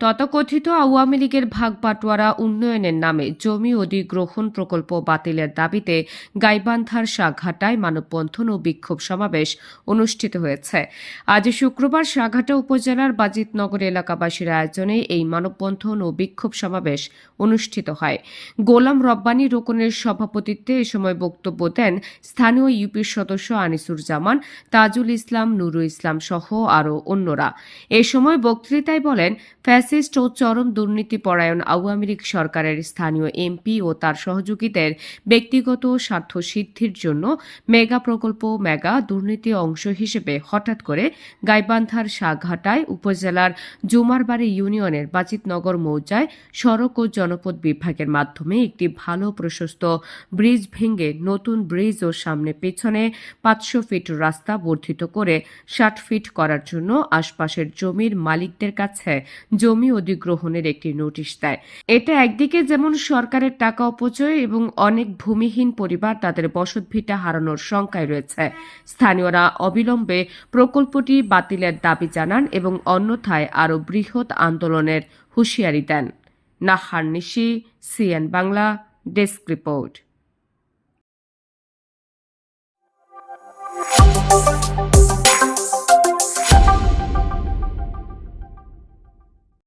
তথাকথিত আওয়ামী লীগের ভাগ বাটোয়ারা উন্নয়নের নামে জমি অধিগ্রহণ প্রকল্প বাতিলের দাবিতে গাইবান্ধার সাঘাটায় মানববন্ধন ও বিক্ষোভ সমাবেশ অনুষ্ঠিত হয়েছে। আজ শুক্রবার সাঘাটা উপজেলার বাজিতনগর এলাকাবাসীর আয়োজনে এই মানববন্ধন ও বিক্ষোভ সমাবেশ অনুষ্ঠিত হয়। গোলাম রব্বানী রোকনের সভাপতিত্বে এ সময় বক্তব্য দেন স্থানীয় ইউপির সদস্য আনিসুর জামান তাজুল ইসলাম নুরু ইসলাম সহ আরও অন্যরা। এ সময় বক্তৃতায় বলেন ফ্যাসিস্ট ও চরম দুর্নীতিপরায়ণ আওয়ামী লীগ সরকারের স্থানীয় এমপি ও তার সহযোগীদের ব্যক্তিগত স্বার্থ সিদ্ধির জন্য মেগা প্রকল্প, মেগা দুর্নীতি অংশ হিসেবে হঠাৎ করে গাইবান্ধার সাঘাটায় উপজেলার জুমারবাড়ি ইউনিয়নের বাজিতনগর মৌজায় সড়ক ও জনপদ বিভাগের মাধ্যমে একটি ভালো প্রশস্ত ব্রিজ ভেঙে নতুন ব্রিজ ও সামনে পেছনে পাঁচশো ফিট রাস্তা বর্ধিত করে ষাট ফিট করার জন্য আশপাশের জমির মালিকদের কাছে জমি অধিগ্রহণের একটি নোটিশ দেয়। এটা একদিকে যেমন সরকারের টাকা অপচয় এবং অনেক ভূমিহীন পরিবার তাদের বসতভিটা হারানোর শঙ্কায় রয়েছে। স্থানীয়রা অবিলম্বে প্রকল্পটি বাতিলের দাবি জানান এবং অন্যথায় আরও বৃহৎ আন্দোলনের হুঁশিয়ারি দেন। Nahar Nishi, CN Bangla, desk report.